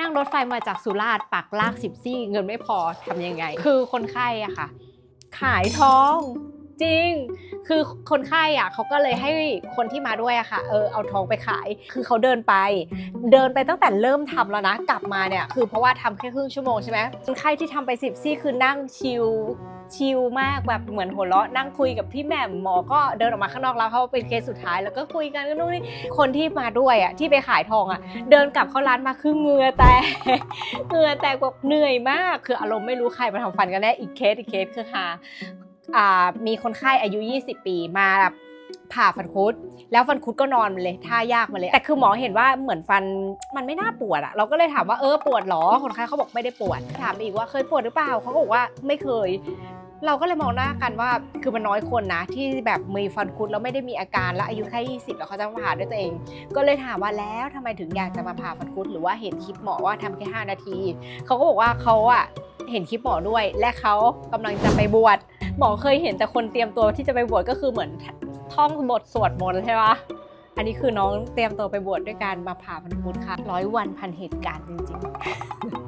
นั่งรถไฟมาจากสุราษฎร์ปักลากสิบซี่ เงินไม่พอทำยังไง คือคนไข้อะค่ะ ขายทอง จริง คือคนไข้อะเขาก็เลยให้คนที่มาด้วยอะค่ะ เออเอาทองไปขาย คือเขาเดินไป เดินไปตั้งแต่เริ่มทำแล้วนะ กลับมาเนี่ย คือเพราะว่าทำแค่ครึ่งชั่วโมงใช่ไหมคนไข้ที่ทำไปสิบซี่คือนั่งชิลชิลมากแบบเหมือนหัวเราะนั่งคุยกับพี่แหม่มหมอก็เดินออกมาข้างนอกแล้วเพราเป็นเคสสุดท้ายแล้วก็คุยกันกันนู่นนี่คนที่มาด้วยอะที่ไปขายทองอะ เดินกลับเข้าร้านมาคือเหงื่อแตกเหงื่อแตกแบบเหนื่อยมาก คืออารมณ์ไม่รู้ใครมาทำฟันกันแน่อีกเคสอีกเคสคือหา มีคนไข้อายุ 20 ปีมาแบบผ่าฟันคุด แล้วฟันคุดก็นอนมาเลยท่ายากมาเลย แต่คือหมอเห็นว่าเหมือนฟันมันไม่น่าปวดอะเราก็เลยถามว่าเออปวดหรอ คนไข้เขาบอกไม่ได้ปวด ถามอีกว่าเคยปวดหรือเปล่าเขาก็บอกว่าไม่เคย เราก็เลยมองหน้ากันว่าคือมันน้อยคนนะ ที่แบบมีฟันคุดแล้วไม่ได้มีอาการแล้วอายุแค่20 แล้วเขาจะมาผ่าด้วยตัวเอง ก็เลยถามว่าแล้วทำไมถึงอยากจะมาผ่าฟันคุดหรือว่าเห็นคลิปหมอว่าทำแค่5นาทีเขาก็บอกว่าเขาอะ เห็นคลิปหมอด้วย และเขากำลังจะไปบวชหมอเคยเห็นแต่คนเตรียมตัวที่จะไปบวชก็คือเหมือนท่องบทสวดมนต์ใช่ปะอันนี้คือน้องเตรียมตัวไปบวชด้วยการมาผ่าพันคุดค่ะร้อยวันพันเหตุการณ์จริงๆ